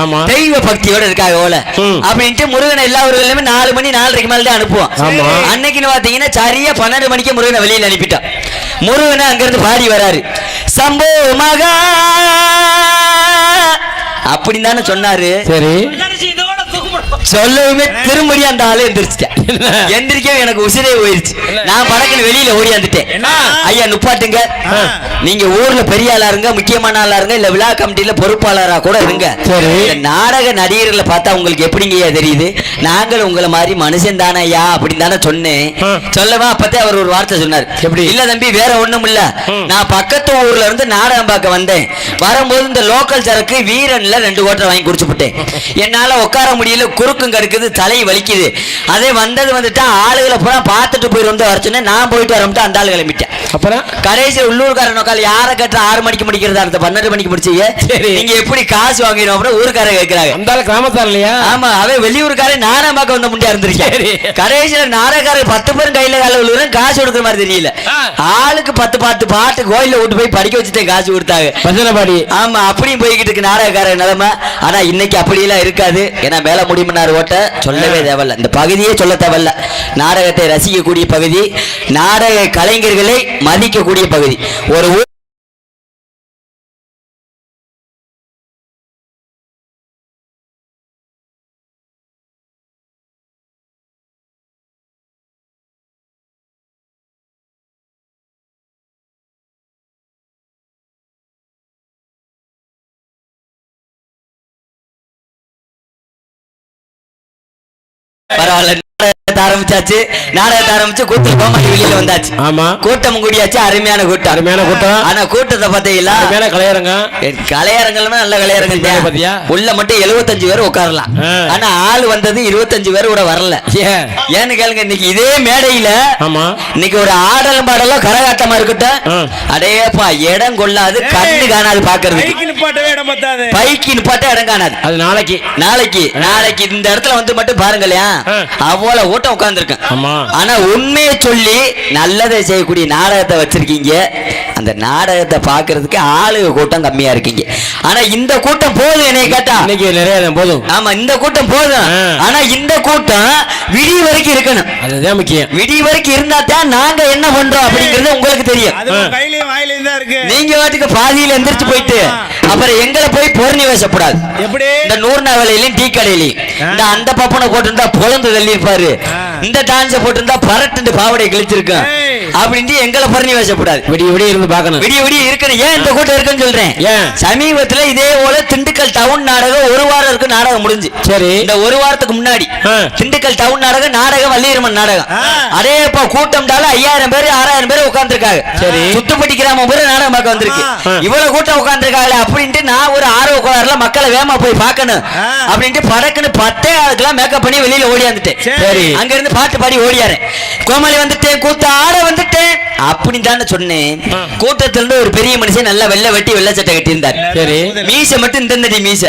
ஆமா. தெய்வ பக்தியோட இருக்காங்க ம். அப்படின்ட்டு முருகனை எல்லா நாலு மணி நாலரைக்கு மேல தான் அனுப்புவோம். அன்னைக்குன்னு பாத்தீங்கன்னா சரியா பன்னெண்டு மணிக்கு முருகனை வெளியில அனுப்பிட்டோம் முருகனை அங்கிருந்து பாடி வராரு. சம்போ மகா அப்படின்னு தானே சொன்னாரு. சரி. சொல்லவுமே திரும்படி அந்த ஆளு எந்திரிச்சிட்டேன். எந்திரிக்கவே எனக்கு உசிரே போயிருச்சு. நான் படக்குன்னு வெளியில ஓடியாந்துட்டேன்? ஐயா நுப்பாட்டுங்க. நீங்க ஊர்ல பெரிய ஆளா இருங்க முக்கியமான ஆளா இருங்க இல்ல விழா கமிட்டியில பொறுப்பாளரா கூட இருங்க. நாடக நடிகர்களை பார்த்தா உங்களுக்கு எப்படிங்கய்யா தெரியுது? நாங்கள் உங்களை மாதிரி மனுஷன் தானே ஐயா அப்படின்னு தானே சொன்னேன். சொல்லவா? அப்பத்தே அவர் ஒரு வார்த்தை சொன்னார். எப்படி? இல்ல தம்பி வேற ஒண்ணும் இல்ல. நான் பக்கத்து ஊர்ல இருந்து நாடகம் பார்க்க வந்தேன். வரும்போது இந்த லோக்கல் சரக்கு வீரன்ல ரெண்டு கோட்டை வாங்கி குடிச்சு விட்டேன். என்னால உட்கார முடியல குறுக்கும் கடுக்குது தலை வலிக்குது. அதே வந்தது வந்துட்டா ஆளுகளை பூரா பார்த்துட்டு வந்து வர சொன்னேன். நான் போயிட்டு வரமிட்டு அந்த ஆள் கிளம்பிட்டேன் அப்புறம்? கடைசி உள்ளூர்காரன் உட்கால் யாரை கட்டுற ஆறு மணிக்கு முடிக்கிறதா அந்த பன்னெண்டு மணிக்கு முடிச்சீங்க. நீங்க எப்படி காசு வாங்கிடும் அப்புறம் ஊருக்காரங்க கேட்கிறாங்க அந்த ஆளு கிராமத்தார் இல்லையா? ஆமா அவன் வெளியூருக்காரன் நானா பார்க்க வந்த முண்டியா இருந்திருக்கேன். கடைசியில நாடகாரர் பத்து பேரும் கையில கால விழுகிறேன் காசு கொடுக்குற மாதிரி தெரியல. ஆளுக்கு பத்து பத்து பாட்டு கோயில விட்டு போய் படிக்க வச்சுட்டேன் காசு கொடுத்தாங்க பஜனபாடி ஆமா அப்படியும் போய்கிட்டு இருக்கு நாடகக்கார நிலைமை. ஆனா இன்னைக்கு அப்படியெல்லாம் இருக்காது. ஏன்னா மேல முடிமன்னார் ஓட்ட சொல்லவே தேவையில்ல. இந்த பகுதியே சொல்ல தேவையில்ல. நாடகத்தை ரசிக்கக்கூடிய பகுதி நாடக கலைஞர்களை மதிக்கக்கூடிய பகுதி. ஒரு பரவாயில்ல. நாடகத்தை ஆரம்பிச்சாச்சு. நாடகத்தை ஆரம்பிச்சு கூத்துல கோமாளி வெளியில வந்தாச்சு. ஆமா. கூட்டம் கூடியாச்சு. அருமையான கூட்டம். அருமையான கூட்டம். ஆனா கூட்டத்தை பார்த்தீங்களா? மேல கலையரங்க. கலையரங்கள்னா நல்ல கலையரங்கம் பாத்தியா? உள்ள மட்டும் 75 பேர் உட்காரலாம். ஆனா ஆள் வந்தது 25 பேர் கூட வரல. ஏன்? ஏன்னு கேளுங்க இன்னைக்கு இதே மேடையில ஆமா. இன்னைக்கு ஒரு ஆடலும் பாடலும் கரகாட்டமா இருக்கட்டும். ஆ. அடேப்பா இடம் கொள்ளாது கண்ணு காணாது பாக்குறது பைக்கு நிப்பாட்ட இடம் காணாது. அது நாளைக்கு. நாளைக்கு நாளைக்கு இந்த இடத்துல வந்து மட்டும் பாருங்களேன். அவ்வளவு ஊட்டம் உட்கார்ந்துருக்கேன். ஆனா உண்மையை சொல்லி நல்லதை செய்யக்கூடிய நாடகத்தை வச்சிருக்கீங்க. அந்த நாடகத்தை பாக்குறதுக்கு ஆளுக கூட்டம் கம்மியா இருக்கீங்க. ஆனா இந்த கூட்டம் போதும் என்னை கேட்டா. இன்னைக்கு நிறைய போதும். ஆமா இந்த கூட்டம் போதும். ஆனா இந்த கூட்டம் விடிய வரைக்கும் இருக்கணும். அதுதான் முக்கியம். விடிய வரைக்கும் இருந்தா தான் நாங்க என்ன பண்றோம் அப்படிங்கிறது உங்களுக்கு தெரியும். அது உன் கையிலயும் வாயிலையும் தான் இருக்கு. நீங்க வாட்டுக்கு பாதியில எந்திரிச்சு போயிட்டு அப்புறம் எங்களை போய் பொருணி பேசக்கூடாது எப்படி? இந்த நூறு வேலையிலையும் டீ கடையிலையும். இந்த அந்த பப்பனை போட்டிருந்தா பொழந்து தள்ளி இருப்பாரு. இந்த டான்ஸ போட்டிருந்தா பரட்டு பாவடை கிழிச்சிருக்கும். ஏய். அப்படின்ட்டு எங்களை பரணி பேசக்கூடாது விடிய விடிய இருந்து பார்க்கணும் விடிய விடிய இருக்கணும் ஏன் இந்த கூட்டம் இருக்குன்னு சொல்றேன் ஏன்? சமீபத்துல இதே போல திண்டுக்கல் டவுன் நாடகம் ஒரு வாரம் இருக்கு நாடகம் முடிஞ்சு சரி இந்த ஒரு வாரத்துக்கு முன்னாடி. திண்டுக்கல் டவுன் நாடகம் நாடகம் வள்ளியம்மன் நாடகம். அதே இப்ப கூட்டம்டால ஐயாயிரம் பேர் ஆறாயிரம் பேர் உட்கார்ந்துருக்காங்க சரி. சுத்துப்பட்டி கிராமம் பேர் நாடகம் பார்க்க வந்திருக்கு. இவ்வளவு கூட்டம் உட்கார்ந்துருக்காங்களே அப்படின்ட்டு நான் ஒரு ஆர்வ கோளாறுல மக்களை வேகமா போய் பார்க்கணும். அப்படின்ட்டு படக்குன்னு பத்தே ஆளுக்கெல்லாம் மேக்கப் பண்ணி வெளியில ஓடியாந்துட்டேன் சரி. அங்க இருந்து பாட்டு பாடி ஓடியாரேன் கோமாளி வந்துட்டேன் கூத்த ஆட வந்துட்டேன் அப்படின்னு தானே சொன்னேன். கூட்டத்துல இருந்து ஒரு பெரிய மனுஷன் நல்லா வெள்ளை வெட்டி வெள்ளை சட்டை கட்டியிருந்தார் சரி. மீச மட்டும் இந்த மீச.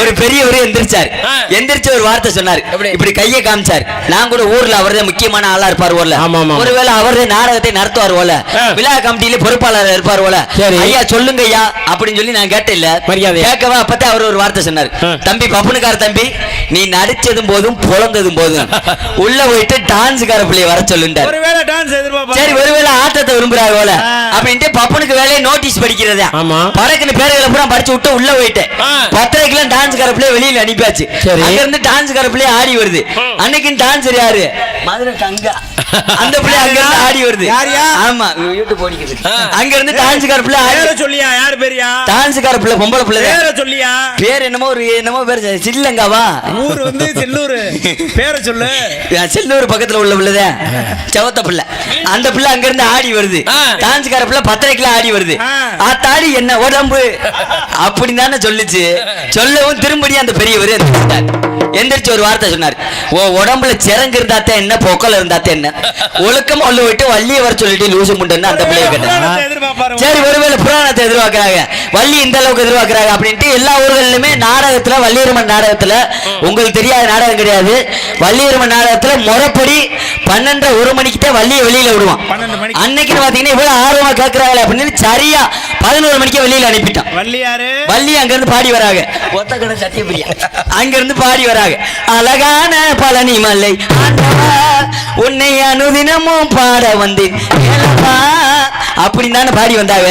ஒரு பெரியவர் எந்திரிச்சார். எந்திரிச்சு ஒரு வார்த்தை சொன்னார்? இப்படி கையை காமிச்சார் நான் கூட ஊர்ல அவர்தான் முக்கியமான ஆளா இருப்பார் போல. ஒருவேளை அவரே நாடகத்தை நடத்துவார் போல. விழா கமிட்டியில பொறுப்பாளர் இருப்பார் போல. ஐயா சொல்லுங்க ஐயா அப்படின்னு சொல்லி நான் கேட்டேன் இல்ல. கேட்கவா அப்பதான் அவர் ஒரு வார்த்தை சொன்னார். தம்பி பப்புனுக்கார தம்பி நீ நடிச்சதும் போதும் புலந்ததும் போதும் உள்ள போயிட்டு டான்ஸுக்கார பிள்ளைய வர சொல்லுண்டார் சரி ஒருவேளை ஆட்டத்தை விரும்புறாரு போல. அப்படின்ட்டு பப்பனுக்கு வேலையை நோட்டீஸ் படிக்கிறதா. ஆமா. பறக்குன்னு பேர்களை பூரா படிச்சு விட்டு உள்ள போயிட்டேன். ஆ. பத்தரைக்கெல்லாம் டான்ஸ் கரப்பிலே வெளியில அனுப்பியாச்சு. அங்க இருந்து டான்ஸ் கரப்பிலே ஆடி வருது. அன்னைக்கு டான்ஸ் யாரு? மதுரை கங்கா. அந்த பிள்ளை அங்க இருந்து ஆடி வருது. யாருயா? ஆமா. யூடியூப் ஓடிக்குது ஆ. அங்க இருந்து டான்ஸ் கரப்பிலே ஆடி. சொல்லியா? யார் பேரியா? டான்ஸ் கரப்பிள்ள பொம்பளை பிள்ளை பேர சொல்லியா? பேர் என்னமோ ஒரு என்னமோ பேர். சில்லங்காவா? ஊர் வந்து செல்லூர். பேர சொல்லு. செல்லூர் பக்கத்துல உள்ள பிள்ளைதான். செவத்த பிள்ளை. அந்த பிள்ளை அங்க இருந்து ஆடி வருது ஆ. டான்ஸ்கார பிள்ளை பத்தரைக்குலாம் ஆடி வருது ஆ. ஆத்தாடி என்ன உடம்பு அப்படின்னு தானே சொல்லுச்சு சொல்லவும் திரும்படி அந்த பெரியவர். எந்திரிச்சு ஒரு வார்த்தை சொன்னார். ஓ உடம்புல சிறங்கு இருந்தாத்தே என்ன பொக்கல் இருந்தாத்தே என்ன? ஒழுக்கமா உள்ள விட்டு வள்ளியை வர சொல்லிட்டு லூசு முண்டன்னு அந்த பிள்ளைய எதிர்பார்ப்பாரு. சரி ஒருவேளை புராணத்தை எதிர்பார்க்கறாங்க. வள்ளி இந்த அளவுக்கு எதிர்பார்க்கறாங்க அப்படின்ட்டு எல்லா ஊர்களிலுமே நாடகத்துல வள்ளியரமன் நாடகத்துல உங்களுக்கு தெரியாத நாடகம் கிடையாது. வள்ளியரமன் நாடகத்துல முறைப்படி பன்னெண்டரை ஒரு மணிக்கிட்ட வள்ளியை வெளியில விடுவான். அன்னைக்குன்னு பாத்தீங்கன்னா இவ்வளவு ஆர்வமா கேட்கறாங்களே அப்படின்னு சரியா பதினோரு மணிக்கு வெளியில அனுப்பிட்டான். வள்ளி அங்க இருந்து பாடி வராங்க. ஒத்த கடை சத்தியபிரியா அங்க இருந்து பாடி வராங்க. அழகான பழனி மலை உன்னை அனுதினமும் பாட வந்தேன். அப்படின்னு தானே பாடி வந்தாங்க.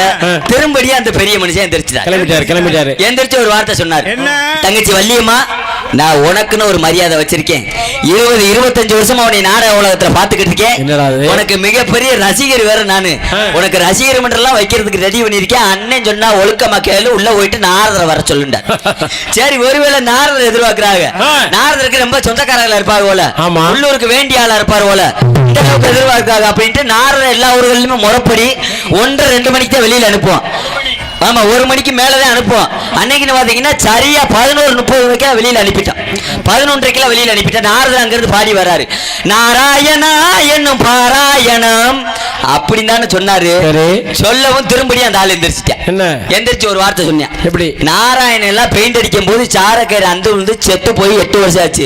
திரும்படியா அந்த பெரிய மனுஷன் எந்திரிச்சிட்டார். கிளம்பிட்டாரு கிளம்பிட்டாரு. எந்திரிச்சு ஒரு வார்த்தை சொன்னார். என்ன? தங்கச்சி வள்ளியம்மா நான் உனக்குன்னு ஒரு மரியாதை வச்சிருக்கேன். இருபது இருபத்தஞ்சு வருஷமா உன்னை நாடக உலகத்துல பாத்துக்கிட்டு இருக்கேன்? உனக்கு மிகப்பெரிய ரசிகர் வேற நானு. உனக்கு ரசிகர் மன்றம்லாம் வைக்கிறதுக்கு ரெடி பண்ணிருக்கேன் அண்ணன் சொன்னா ஒழுக்கமா கேளு உள்ள போயிட்டு நாரதரை வர சொல்லுண்டார் சரி ஒருவேளை நாரதர் எதிர்பார்க்கறாங்க. நாரதருக்கு ரொம்ப சொந்தக்காரங்களா இருப்பாங்க போல. ஆமா. உள்ளூருக்கு வேண்டிய ஆளா இருப்பார் போல. இந்த அளவுக்கு எதிர்பார்க்காங்க அப்படின்ட்டு நாரதர் எல்லா ஊர்களிலுமே முறைப்படி ஒன்றரை ரெண்டு மணிக்கு தான் வெளியில அனுப்புவோம் ஆமா ஒரு மணிக்கு மேலதான் அனுப்புவோம். அன்னைக்குன்னு பாத்தீங்கன்னா சரியா பதினோரு முப்பது வரைக்கும் வெளியில அனுப்பிட்டான் பதினொன்றைக்கெல்லாம் வெளியில அனுப்பிட்டான் நாரதர் அங்கிருந்து பாடி வராரு நாராயணா என்னும் பாராயணம். அப்படின்னு சொன்னாரு. சரி. சொல்லவும் திரும்படியும் அந்த ஆள் எந்திரிச்சிட்டேன் என்ன? எந்திரிச்சு ஒரு வார்த்தை சொன்னேன். எப்படி? நாராயணன் எல்லாம் பெயிண்ட் அடிக்கும் போது சாரக்கயிறு அந்த விழுந்து செத்து போய் எட்டு வருஷம் ஆச்சு?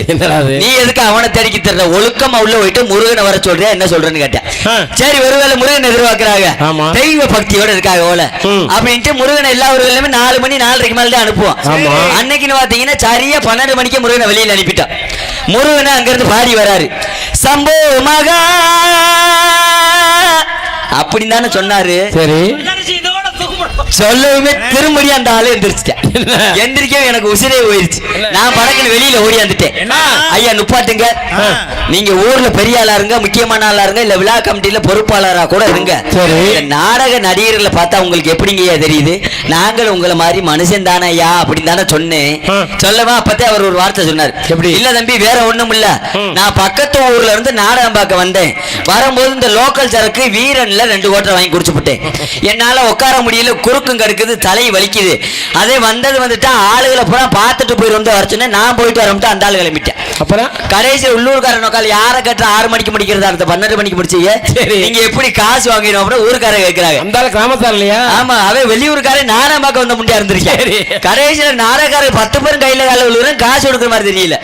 நீ எதுக்கு அவனை தேடிக்க தெரியல ஒழுக்கமா உள்ள போயிட்டு முருகனை வர சொல்றியா என்ன சொல்றேன்னு கேட்டேன். சரி ஒருவேளை முருகன் எதிர்பார்க்கறாங்க. தெய்வ பக்தியோட இருக்காங்க போல. அப்படின்ட்டு முருகனை எல்லா ஊர்களுமே நாலு மணி நாலரைக்கு மேல தான் அனுப்புவோம். அன்னைக்குன்னு பாத்தீங்கன்னா சரியா பன்னெண்டு மணிக்கு முருகனை வெளியில அனுப்பிட்டோம் முருகனை அங்கிருந்து பாடி வராரு. சம்போ மகா அப்படின்னு தானே சொன்னாரு? சரி. சொல்லவுமே திரும்படி அந்த ஆளு எந்திரிச்சிட்டேன். என்ன? எந்திரிக்கவே எனக்கு உசிரே போயிருச்சு. நான் படக்குன்னு வெளியில ஓடியாந்துட்டேன்? ஐயா நுப்பாட்டுங்க. நீங்க ஊர்ல பெரிய ஆளா இருங்க முக்கியமான ஆளா இருங்க இல்ல விழா கமிட்டில பொறுப்பாளரா கூட இருங்க. நாடக நடிகர்களை பார்த்தா உங்களுக்கு எப்படிங்கய்யா தெரியுது? நாங்கள் உங்களை மாதிரி மனுஷன் தானே ஐயா அப்படின்னு தானே சொன்னேன். சொல்லவா? அப்பத்தே அவர் ஒரு வார்த்தை சொன்னார். எப்படி? இல்ல தம்பி வேற ஒண்ணும் இல்ல. நான் பக்கத்து ஊர்ல இருந்து நாடகம் பார்க்க வந்தேன். வரும்போது இந்த லோக்கல் சரக்கு வீரன்ல ரெண்டு கோட்டை வாங்கி குடிச்சுப்புட்டேன் என்னால உட்கார முடியல குறுக்கும் கடுக்குது தலை வலிக்குது. அதே வந்தது வந்துட்டா ஆளுகளை பூரா பார்த்துட்டு வந்து வர சொன்னேன். நான் போயிட்டு வரமிட்டு அந்த ஆளு கிளம்பிட்டேன். அப்புறம்? கடைசி உள்ளூர்கார நோக்கால் யாரை கேட்ட ஆறு மணிக்கு முடிக்கிறதா? அடுத்த பன்னெண்டு மணிக்கு முடிச்சீங்க சரி. நீங்க எப்படி காசு வாங்கினோம்? அப்படின்னு ஊருக்கார கேட்கிறாங்க அந்த ஆளு கிராமத்தார் இல்லையா? ஆமா அவன் வெளியூருக்காரன் நாடகம் பார்க்க வந்த முண்டியா இருந்திருக்கேன். கடைசியில நாடகாரர் பத்து பேரும் கையில கால விழுவுறேன். காசு கொடுக்குற மாதிரி தெரியல.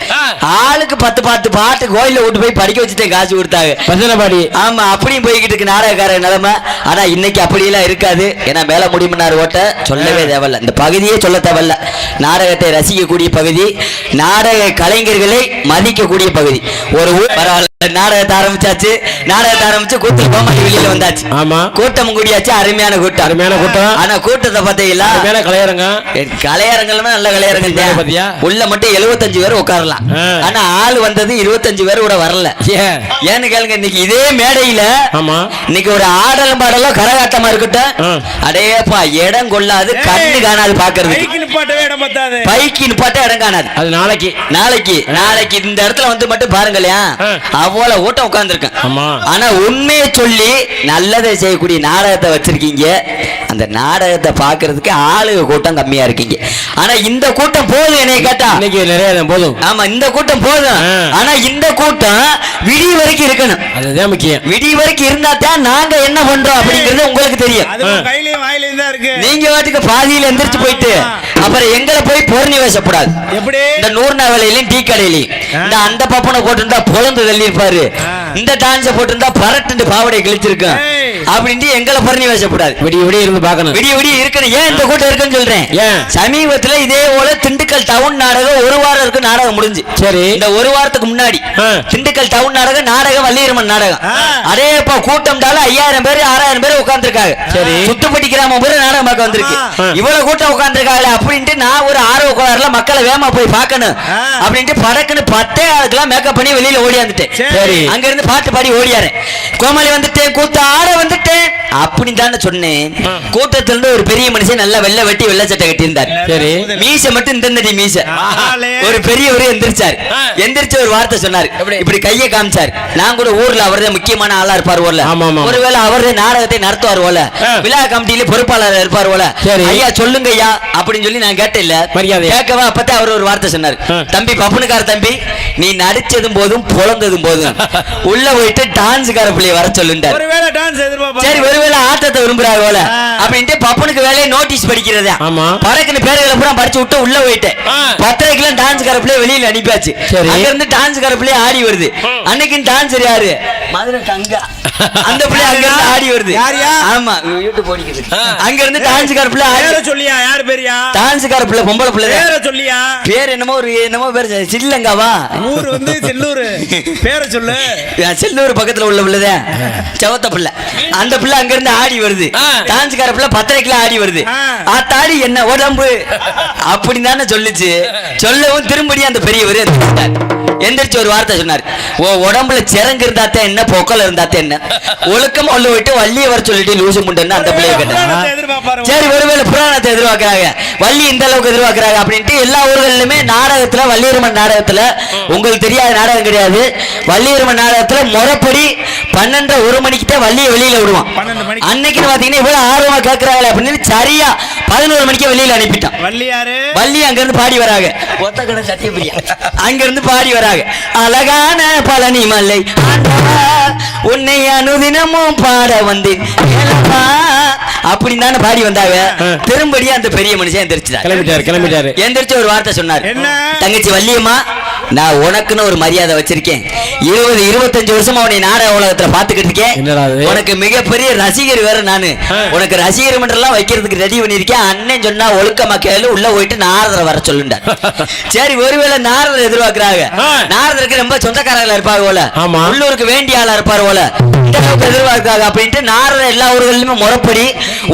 ஆளுக்கு பத்து பத்து பாட்டு கோயில்ல விட்டு போய் படிக்க வச்சுட்டேன் காசு கொடுத்தாங்க. பசனபாடி ஆமா அப்படியும் போய்கிட்டு இருக்கு நாடகக்கார நிலைமை. ஆனா இன்னைக்கு அப்படியெல்லாம் இருக்காது. ஏன்னா மேல நாடார் ஓட்ட சொல்லவே தேவையில்ல. இந்த பகுதியே சொல்ல தேவையில்ல. நாடகத்தை ரசிக்கக்கூடிய பகுதி நாடக கலைஞர்களை மதிக்கக்கூடிய பகுதி. ஒரு ஊர் பரவாயில்ல. நாடகத்தை ஆரம்பிச்சாச்சு. நாடகத்தை ஆரம்பிச்சு கூத்து கோமாளி வெளியில வந்தாச்சு. ஆமா. கூட்டம் கூடியாச்சு அருமையான கூட்டம். அருமையான கூட்டம். ஆனா கூட்டத்தை மேல கலையரங்க கலையரங்கமே. நல்ல கலையரங்கம் தான். பாத்தியா? உள்ள மட்டும் 75 பேர் உட்காரலாம். ஆனா ஆள் வந்தது 25 பேர் கூட வரல. ஏன்? ஏன்னு கேளுங்க இன்னைக்கு இதே மேடையில ஆமா. இன்னைக்கு ஒரு ஆடலும் பாடலும் கரகாட்டமா இருக்கட்டும். அடேப்பா இடம் கொள்ளாது கண்ணு காணாது பாக்குறது பைக்கு நிப்பாட்ட இடம் காணாது. அது நாளைக்கு. நாளைக்கு நாளைக்கு இந்த இடத்துல வந்து மட்டும் பாருங்களேன். ஆ. அவ்வளவு ஓட்டம் உட்கார்ந்துருக்கேன். ஆமா. ஆனா உண்மையை சொல்லி நல்லதை செய்யக்கூடிய நாடகத்தை வச்சிருக்கீங்க. அந்த நாடகத்தை பாக்குறதுக்கு ஆளுக கூட்டம் கம்மியா இருக்கீங்க. ஆனா இந்த கூட்டம் போதும் என்னை கேட்டா. இன்னைக்கு நிறைய போதும். ஆமா இந்த கூட்டம் போதும். ஆனா இந்த கூட்டம் விடிய வரைக்கும் இருக்கணும். அதுதான் முக்கியம். விடிய வரைக்கும் இருந்தா தான் நாங்க என்ன பண்றோம் அப்படிங்கிறது உங்களுக்கு தெரியும். அது உன் கையிலயும் வாயிலையும் தான் இருக்கு. நீங்க வாட்டுக்கு பாதியில எந்திரிச்சு போயிட்டு அப்புறம் எங்களை போய் பொருணி பேசக்கூடாது எப்படி? இந்த நூறு வேலையிலையும் டீ கடையிலையும். இந்த அந்த பப்பனை போட்டிருந்தா பொழந்து தள்ளி ஆ. இந்த டான்ஸ போட்டிருந்தா பரட்டு பாவடை கிழிச்சிருக்கும் ஏய். அப்படின்ட்டு எங்களை பொருணி பேசக்கூடாது விடிய விடிய இருந்து பார்க்கணும் விடிய விடிய இருக்கணும் ஏன் இந்த கூட்டம் இருக்குன்னு சொல்றேன்? சமீபத்துல இதே போல திண்டுக்கல் டவுன் நாடகம் ஒரு வாரம் இருக்கு நாடகம் முடிஞ்சு சரி இந்த ஒரு வாரத்துக்கு முன்னாடி. திண்டுக்கல் டவுன் நாடகம் நாடகம் வள்ளியரமன் நாடகம். அதே இப்ப கூட்டம்டால ஐயாயிரம் பேர் ஆறாயிரம் பேர் உட்கார்ந்துருக்காங்க சரி. சுத்துப்பட்டி கிராமம் பூரா நாடகம் பார்க்க வந்திருக்கு. இவ்வளவு கூட்டம் உட்கார்ந்துருக்காங்களே அப்படின்ட்டு நான் ஒரு ஆர்வ கோளாறுல மக்களை வேகமா போய் பார்க்கணும். அப்படின்ட்டு படக்குன்னு பத்தே ஆளுக்கெல்லாம் மேக்கப் பண்ணி வெளியில ஓடியாந்துட்டேன் சரி. அங்க இருந்து பாட்டு பாடி ஓடியாரேன் கோமாளி வந்துட்டேன் கூத்த ஆட வந்துட்டேன் அப்படின்னு தானே சொன்னேன் கூட்டத்துல இருந்து ஒரு பெரிய மனுஷன் நல்லா வெள்ளை வெட்டி வெள்ளை சட்டை கட்டியிருந்தார் சரி. மீசை மட்டும் இந்த மீச. ஒரு பெரியவர் எந்திரிச்சார். எந்திரிச்சு ஒரு வார்த்தை சொன்னார்? இப்படி கையை காமிச்சார் நான் கூட ஊர்ல அவர்தான் முக்கியமான ஆளா இருப்பார் போல. ஒருவேளை அவர்தான் நாடகத்தை நடத்துவார் போல. விழா கமிட்டியில பொறுப்பாளர் இருப்பார் போல. ஐயா சொல்லுங்க ஐயா அப்படின்னு சொல்லி நான் கேட்டேன் இல்ல. கேட்கவா அப்பதான் அவர் ஒரு வார்த்தை சொன்னார். தம்பி பப்புனுக்கார தம்பி நீ நடிச்சதும் போதும் புலந்ததும் போதும் உள்ள போயிட்டு டான்ஸுக்கார பிள்ளைய வர சொல்லுண்டார் ஒருவேளை டான்ஸ் சரி ஒருவேளை ஆட்டத்தை விரும்புறாங்க போல. அப்படின்ட்டு பப்பனுக்கு வேலையை நோட்டீஸ் படிக்கிறதா ஆமா. பறக்குன்னு பேர்களை பூரா படிச்சு விட்டு உள்ள போயிட்டேன். பத்தரைக்கெல்லாம் டான்ஸ் பிள்ளை வெளியில அனுப்பியாச்சு சரி. அங்க இருந்து டான்ஸ் பிள்ளை ஆடி வருது. அன்னைக்கு டான்சர் யாரு மதுரை கங்கா அந்த பிள்ளை அங்க இருந்து ஆடி வருது? ஆமா யூடியூப் ஓடிக்குது. அங்க இருந்து டான்ஸ் பிள்ளை ஆடி சொல்லியா? யார் பேரியா? டான்ஸ் பிள்ளை பொம்பளை பிள்ளை. பேரை சொல்லியா? பேர் என்னமோ ஒரு என்னமோ பேர் சில்லங்காவா? ஊர் வந்து செல்லூர். பேரை சொல்லு. செல்லூர் பக்கத்துல உள்ள பிள்ளைதான் செவத்த பிள்ளை. அந்த பிள்ளை அங்க இருந்து ஆடி வருது. டான்ஸ்கார பிள்ளை பத்தரைக்குல ஆடி வருது. ஆ. ஆத்தாடி என்ன? உடம்பு. அப்படின்னு தானே சொல்லுச்சு. சொல்லவும் திரும்படியும் அந்த பெரியவர். எந்திரிச்சு ஒரு வார்த்தை சொன்னார். ஓ உடம்புல சிறங்கு இருந்தாத்தான் என்ன? பொக்கல் இருந்தாத்தான் என்ன? ஒழுக்கமா உள்ள போயிட்டு வள்ளியை வர சொல்லிட்டு லூசு முண்டன்னு அந்த பிள்ளைய எதிர்பார்ப்பாரு சரி ஒருவேளை புராணத்தை எதிர்பார்க்கறாங்க. வள்ளி இந்த அளவுக்கு எதிர்பார்க்கறாங்க அப்படின்ட்டு எல்லா ஊர்கள்லயுமே நாடகத்துல வள்ளியரமன் நாடகத்துல உங்களுக்கு தெரியாத நாடகம் கிடையாது. வள்ளியரமன் நாடகத்துல முறைப்படி பன்னெண்டு ஒரு மணிக்கு தான் வள்ளியை வெளியில விடுவான். பன்னெண்டு மணிக்கு. அன்னைக்கு பாத்தீங்கன்னா இவ்வளவு ஆர்வமா கேட்கறாங்களே அப்படின்னு சரியா பதினோரு மணிக்கு வெளியில அனுப்பிட்டான். வள்ளியாரு? வள்ளி அங்க இருந்து பாடி வராங்க. ஒத்த கடை சத்தியபிரியா அங்க இருந்து பாடி வராங்க. அழகான பழனி மலை உன்னை அனுதினமும் பாட வந்தேன். கேளப்பா. அப்படின்னு தானே பாடி வந்தாங்க. திரும்படியா அந்த பெரிய மனுஷன் எந்திரிச்சிட்டார் கிளம்பிட்டாரு கிளம்பிட்டாரு. எந்திரிச்சு ஒரு வார்த்தை சொன்னார். என்ன? தங்கச்சி வள்ளியம்மா நான் உனக்குன்னு ஒரு மரியாதை வச்சிருக்கேன். இருபது இருபத்தஞ்சு வருஷமா உன்னை நாடக உலகத்துல பாத்துக்கிட்டு? இருக்கேன். உனக்கு மிகப்பெரிய ரசிகர் வேற நானு. உனக்கு ரசிகர் மன்றம்லாம் வைக்கிறதுக்கு ரெடி பண்ணிருக்கேன் அண்ணன் சொன்னா ஒழுக்கமா கேளு உள்ள போயிட்டு நாரதரை வர சொல்லுண்டார் சரி ஒருவேளை நாரதர் எதிர்பார்க்கறாங்க. நாரதருக்கு ரொம்ப சொந்தக்காரங்களா இருப்பாங்க போல. ஆமா. உள்ளூருக்கு வேண்டிய ஆளா இருப்பாரு போல. இந்த அளவுக்கு எதிர்பார்க்காங்க அப்படின்ட்டு நாரதர் எல்லா ஊர்கள்லயுமே முறைப்படி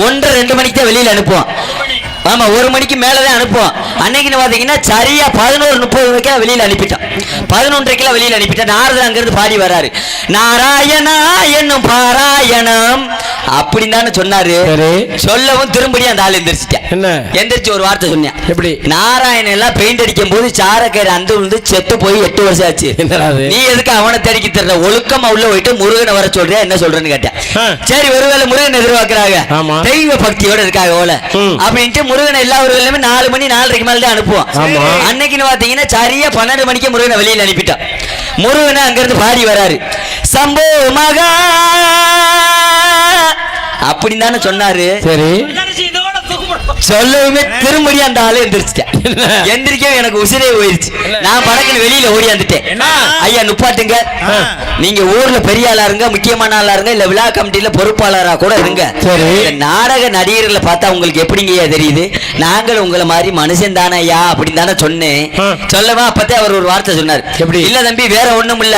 ஒன்றரை ரெண்டு மணிக்கு தான் வெளியில அனுப்புவோம் ஆமா ஒரு மணிக்கு மேலதான் அனுப்புவோம். அன்னைக்குன்னு பாத்தீங்கன்னா சரியா பதினோரு முப்பது மணிக்கா வெளியில அனுப்பிட்டோம். பதினொன்றைக்கெல்லாம் வெளியில அனுப்பிட்டேன். நாரதர் அங்கிருந்து பாடி வராரு. நாராயணா என்னும் பாராயணம் அப்படின்னு தானே சொன்னாரு. சொல்லவும் திரும்படியும் அந்த ஆள் எந்திரிச்சிட்டேன். என்ன? எந்திரிச்சு ஒரு வார்த்தை சொன்னேன். எப்படி? நாராயணன் எல்லாம் பெயிண்ட் அடிக்கும் போது சாரக்கயிறு அந்த விழுந்து செத்து போய் எட்டு வருஷம் ஆச்சு? நீ எதுக்கு அவனை தேடிக்கு தெரியல ஒழுக்கமா உள்ள போயிட்டு முருகனை வர சொல்றியா என்ன சொல்றேன்னு கேட்டேன். சரி ஒருவேளை முருகன் எதிர்பார்க்கறாங்க. தெய்வ பக்தியோட இருக்காங்க போல. அப்படின்ட்டு முருகனை எல்லா ஊர்களுமே நாலு மணி நாலரைக்கு மேல தான் அனுப்புவோம். அன்னைக்குன்னு பாத்தீங்கன்னா சரியா பன்னெண்டு மணிக்கு முருகனை வெளியில அனுப்பிட்டோம் முருகனை அங்கிருந்து பாடி வராரு. சம்போ மகா! அப்படின்னு தானே சொன்னாரு. சரி. சொல்லவுமே திரும்படி அந்த ஆளு எந்திரிச்சிட்டேன் என்ன? எந்திரிக்கவே எனக்கு உசிரே போயிருச்சு. நான் படக்குன்னு வெளியில ஓடியாந்துட்டேன்? ஐயா நுப்பாட்டுங்க. நீங்க ஊர்ல பெரிய ஆளா இருங்க முக்கியமான ஆளா இருங்க இல்ல விழா கமிட்டில பொறுப்பாளரா கூட இருங்க. நாடக நடிகர்களை பார்த்தா உங்களுக்கு எப்படிங்கய்யா தெரியுது? நாங்கள் உங்களை மாதிரி மனுஷன் தானே ஐயா அப்படின்னு தானே சொன்னேன். சொல்லவா? அப்பத்தே அவர் ஒரு வார்த்தை சொன்னார். எப்படி? இல்ல தம்பி வேற ஒண்ணும் இல்ல.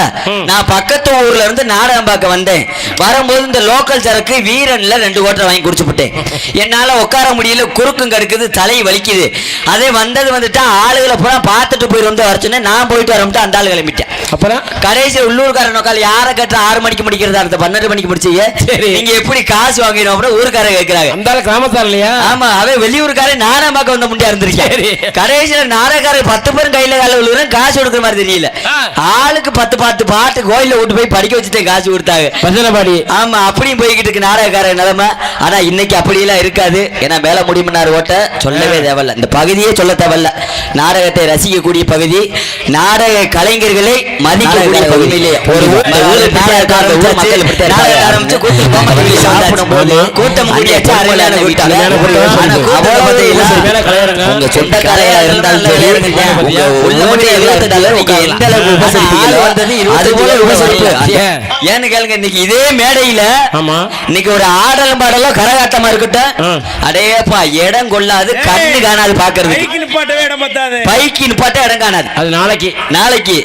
நான் பக்கத்து ஊர்ல இருந்து நாடகம் பார்க்க வந்தேன். வரும்போது இந்த லோக்கல் சரக்கு வீரன்ல ரெண்டு கோட்டை வாங்கி குடிச்சுப்புட்டேன் என்னால உட்கார முடியல குறுக்கும் கடுக்குது தலை வலிக்குது. அதே வந்தது வந்துட்டா ஆளுகளை பூரா பார்த்துட்டு போயிரு வந்து வர சொன்னேன். நான் போயிட்டு வரமிட்டு அந்த ஆள் கிளம்பிட்டேன். அப்புறம்? கடைசி உள்ளூர்காரன் உட்கால் யாரை கேட்டா ஆறு மணிக்கு முடிக்கிறதா இருந்த பன்னெண்டு மணிக்கு முடிச்சீங்க. நீங்க எப்படி காசு வாங்கினோம் அப்புறம் ஊருக்காரங்க கேட்கிறாங்க அந்த ஆளு கிராமத்தார் இல்லையா? ஆமா அவன் வெளியூருக்காரன் நானா பார்க்க வந்த முண்டியா இருந்திருக்கேன். கடைசியில நாடகாரர் பத்து பேரும் கையில கால விழுறேன் காசு கொடுக்குற மாதிரி தெரியல. ஆளுக்கு பத்து பத்து பாட்டு கோயில்ல விட்டு போய் படிக்க வச்சுட்டேன் காசு கொடுத்தாங்க. பஜனை பாடி. ஆமா அப்படியும் போய்கிட்டு இருக்கு நாடகக்கார நிலைமை. ஆனா இன்னைக்கு அப்படியெல்லாம் இருக்காது. ஏன்னா மேல முடிமன்னார் ஓட்ட சொல்லவே தேவையில்ல. இந்த பகுதியே சொல்ல தேவையில்ல. நாடகத்தை ரசிக்கக்கூடிய பகுதி நாடக கலைஞர்களை மதிக்கக்கூடிய பகுதியிலே ஒரு. கூட்டம் சொந்தக்காரையா இருந்தாலும் எந்த அளவுக்கு உபசரிப்பீங்களோ அது போல உபசரிப்பு ஏன்? ஏன்னு கேளுங்க இன்னைக்கு இதே மேடையில ஆமா. இன்னைக்கு ஒரு ஆடலும் பாடலும் கரகாட்டமா இருக்கட்டும். ஆ. அடேப்பா இடம் கொள்ளாது கண்ணு காணாது பாக்குறது பைக்கு நிப்பாட்ட இடம் காணாது. அது நாளைக்கு. நாளைக்கு.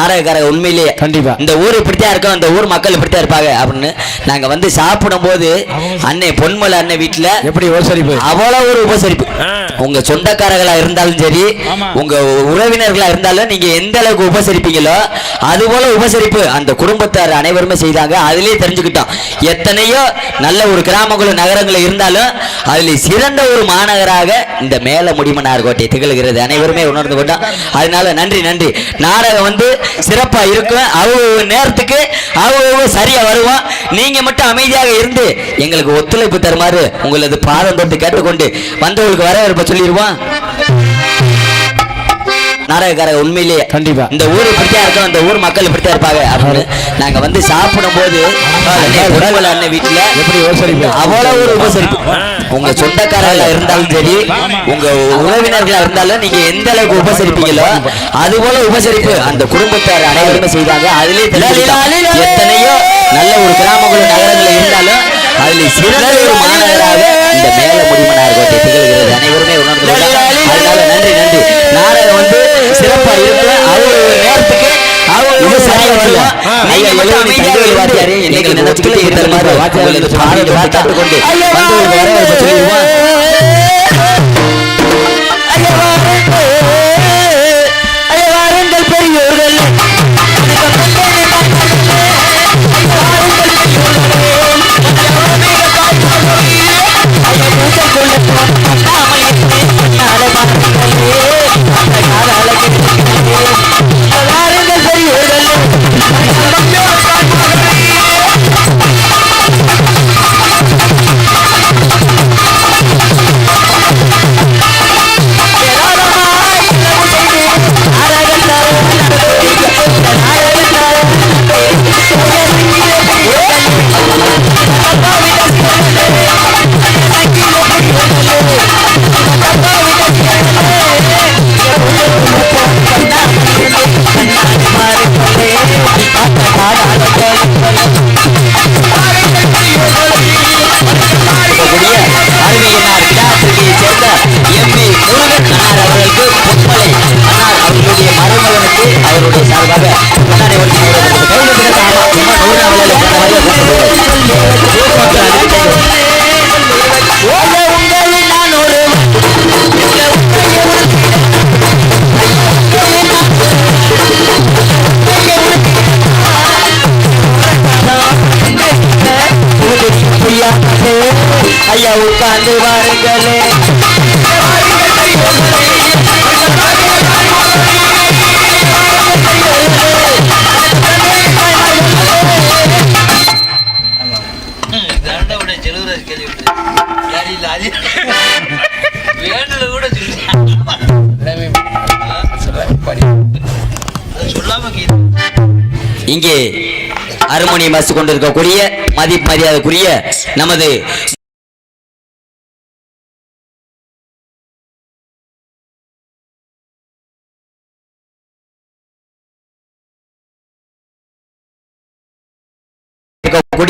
நாடகக்காரங்க உண்மையிலேயே கண்டிப்பா. இந்த ஊர் இப்படித்தான் இருக்கும் இந்த ஊர் மக்கள் இப்படித்தான் இருப்பாங்க அப்படின்னு நாங்க வந்து சாப்பிடும் போது அன்னை பொன்மலை அண்ணன் வீட்டுல எப்படி உபசரிப்பு? அவ்வளவு ஒரு உபசரிப்பு. உங்க சொந்தக்காரர்களா இருந்தாலும் சரி. உங்க உறவினர்களா இருந்தாலும் நீங்க எந்த அளவுக்கு உபசரிப்பீங்களோ அது போல உபசரிப்பு அந்த குடும்பத்தார் அனைவருமே செய்தாங்க. அதுலயே தெரிஞ்சுக்கிட்டோம். எத்தனையோ நல்ல ஒரு கிராமங்களும் நகரங்களும் இருந்தாலும் அதுல சிறந்த ஒரு மாநகராக இந்த மேல முடிமனார் கோட்டை திகழ்கிறது. அனைவருமே உணர்ந்து கொண்டோம். அதனால நன்றி நன்றி. நாடகம் வந்து சிறப்பா இருக்கும் அவங்க நேரத்துக்கு அவங்க சரியா வருவோம். நீங்க மட்டும் அமைதியாக இருந்து எங்களுக்கு ஒத்துழைப்பு தருமாறு உங்களது பாதம் தொட்டு கேட்டுக்கொண்டு வந்தவங்களுக்கு வரவேற்ப சொல்லிடுவோம். நாடகக்காரங்க உண்மையிலேயே கண்டிப்பா. இந்த ஊர் இப்படித்தான் இருக்கும் இந்த ஊர் மக்கள் இப்படித்தான் இருப்பாங்க அப்படின்னு நாங்க வந்து சாப்பிடும் போது உடல்கள் அண்ணன் வீட்டுல எப்படி உபசரிப்பு அவ்வளவு ஒரு உபசரிப்பு உங்க சொந்தக்காரர்களா இருந்தாலும் சரி உங்க உறவினர்களா இருந்தாலும் நீங்க எந்த அளவுக்கு உபசரிப்பீங்களோ அது போல உபசரிப்பு அந்த குடும்பத்தார் அனைவருமே செய்தாங்க அதுலயே. எத்தனையோ நல்ல ஒரு கிராமங்களும் நகரங்களும் இருந்தாலும் அதுல சிறந்த ஒரு மாநகராக இந்த மேல முடிமனார் கோட்டை திகழ்கிறது. அனைவருமே உணர்ந்து. அதனால நன்றி நன்றி. நாடகம் வந்து சிறப்பா இருக்கு நேரத்துக்கு நீங்க மட்டும் அமைதியாக வாத்தியாரே என்னைக்கு நினைச்சுக்கிட்டு இருக்கிற மாதிரி வாத்தியார்களுக்கு பாடல் பார்த்து கொண்டு வரவேற்பு ஐயா உட்கார்ந்து வாருங்களே. இங்கே அருமணி மாசு கொண்டிருக்கக்கூடிய மதிப்பு மரியாதைக்குரிய நமது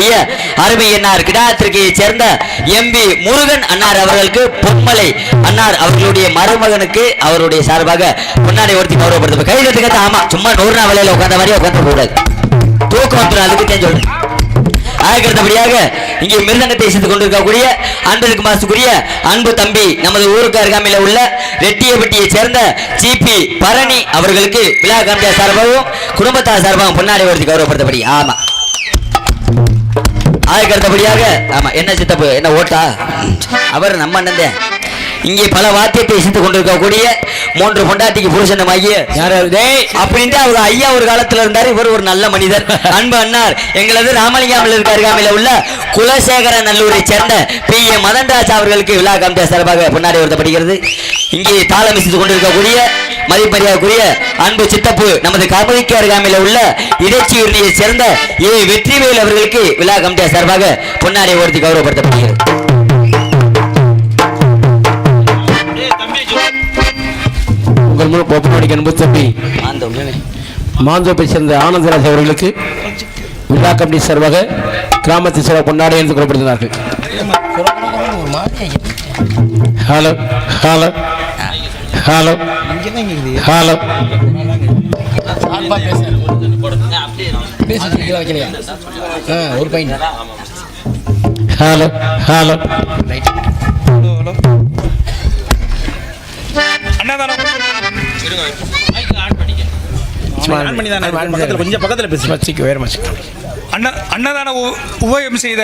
இருக்கக்கூடிய அருமை அண்ணார் சேர்ந்த எம்பி முருகன் அன்னார் அவர்களுக்கு பொன்மலை அன்னார் அவர்களுடைய மருமகனுக்கு அவருடைய சார்பாக பொன்னாடை ஒருத்தி கௌரவப்படுத்த கையில் ஆமா சும்மா நூறு நாள் வேலையில உட்கார்ந்த மாதிரியே உட்கார்ந்து கூடாது தூக்கம் வந்துடும் அதுக்கு தான் சொல்றேன். இங்கே மிருதங்கத்தை இசைத்துக் கொண்டிருக்கக்கூடிய அன்பருக்கு மாசுக்குரிய அன்பு தம்பி நமது ஊருக்கு அருகாமையில உள்ள ரெட்டியப்பட்டியை சேர்ந்த சிபி பரணி அவர்களுக்கு விழா காமியா சார்பாகவும் குடும்பத்தார் சார்பாகவும் பொன்னாடி ஒருத்தி கௌரவப்படுத்தபடி ஆமா. அதுக்கு அடுத்தபடியாக ஆமா என்ன சித்தப்பு என்ன ஓட்டா? அவர் நம்ம அண்ணன் இங்கே பல வாத்தியத்தை இசைத்துக் கொண்டிருக்கக்கூடிய மூன்று பொண்டாட்டிக்கு புருஷனமாகிய அப்படின்ட்டு அவங்க ஐயா ஒரு காலத்துல இருந்தாரு இவர் ஒரு நல்ல மனிதர். அன்பு அண்ணார் எங்களது ராமலிங்காமல் இருக்க அருகாமையில உள்ள குலசேகர நல்லூரை சேர்ந்த பி. ஏ. மதன்ராஜ் அவர்களுக்கு விழா காமிட்ட சார்பாக பொன்னாடி வருத்தப்படுகிறது இங்கே தாளம் இசைத்துக் கொண்டிருக்கக்கூடிய மதிப்பரியாக்குரிய அன்பு சித்தப்பு நமது கமலிக்கு அருகாமையில உள்ள இடைச்சியூரியை சேர்ந்த ஏ வெற்றிவேல் அவர்களுக்கு விழா கமிட்டியா சார்பாக பொன்னாடை ஓர்த்தி கௌரவப்படுத்தப்படுகிறது. உங்கள் அன்பு தம்பி அந்த மாந்தோப்பை சேர்ந்த ஆனந்தராஜ் அவர்களுக்கு விழா கமிட்டி சார்பாக கிராமத்தின் சில கொண்டாடி என்று கூறப்படுகிறார்கள். Hello hello hello. ஹலோ. ஒரு பையன் ஹலோ ஹலோ கொஞ்சம் பக்கத்துல பேசு மச்சிக்கு வேறு மச்சிக்கு அன்ன அன்னதான உ- உபயம் செய்த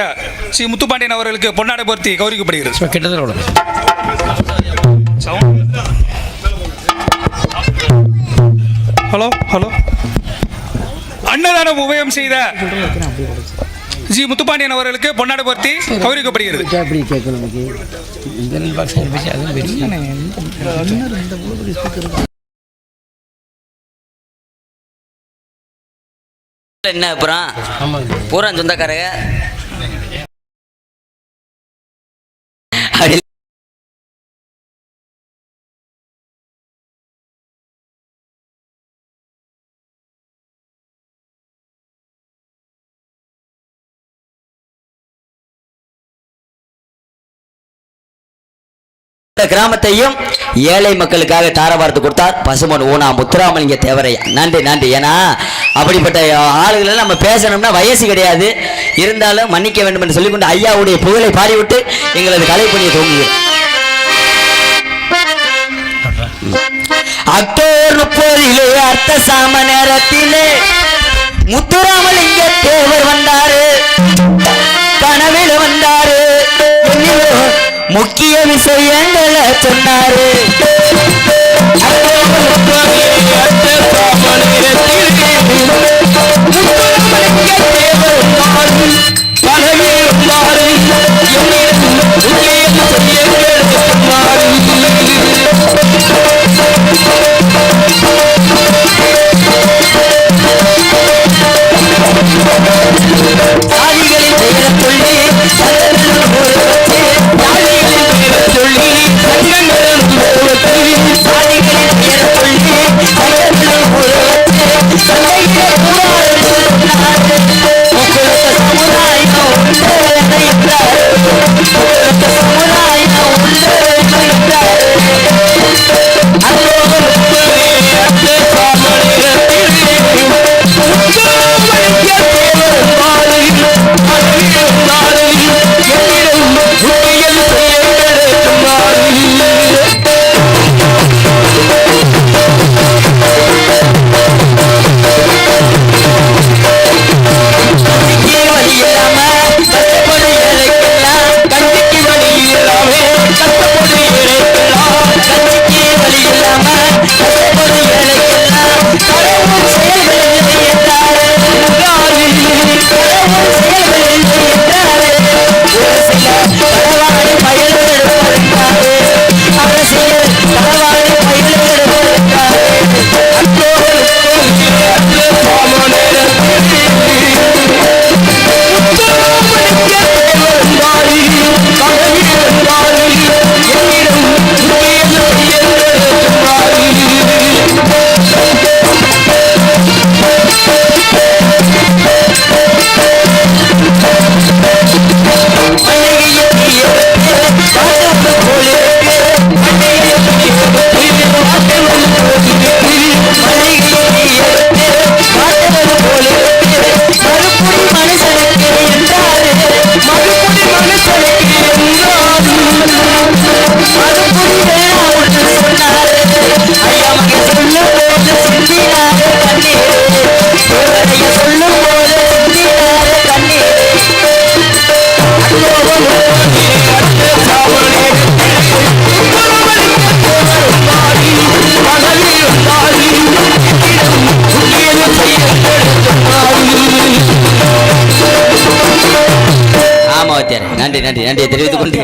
ஸ்ரீ முத்துப்பாண்டியன் அவர்களுக்கு பொன்னாடை பொருத்தி கௌரவிக்கப்படுகிறது. சும்மா கிட்டத்தட்ட ஹலோ ஹலோ. அன்னதான உபயம் செய்த ஸ்ரீ முத்துப்பாண்டியன் அவர்களுக்கு பொன்னாடை பொருத்தி கௌரவிக்கப்படுகிறது. என்ன அப்புறம்? ஆமாங்க. பூரா சொந்தக்காரங்க. கிராமத்தையும் ஏழை மக்களுக்காக தாரவார்த்து கொடுத்தார். பசுமன் ஊனா முத்துராமலிங்க தேவரையா நன்றி நன்றி. ஏன்னா அப்படிப்பட்ட ஆளுகளை நம்ம பேசணும்னா வயசு கிடையாது. இருந்தாலும் மன்னிக்க வேண்டும் என்று சொல்லிக்கொண்டு ஐயாவுடைய புகழை பாடிவிட்டு எங்களது கலைப்பணியை தூங்குகிறோம் அக்டோபர் முப்பதிலே அர்த்த சாம நேரத்திலே முக்கிய விஷயங்களை சொன்னாரு நன்றி நன்றியை தெரிவித்துக் கொண்டு.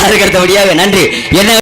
அதற்கு அடுத்தபடியாக நன்றி. என்ன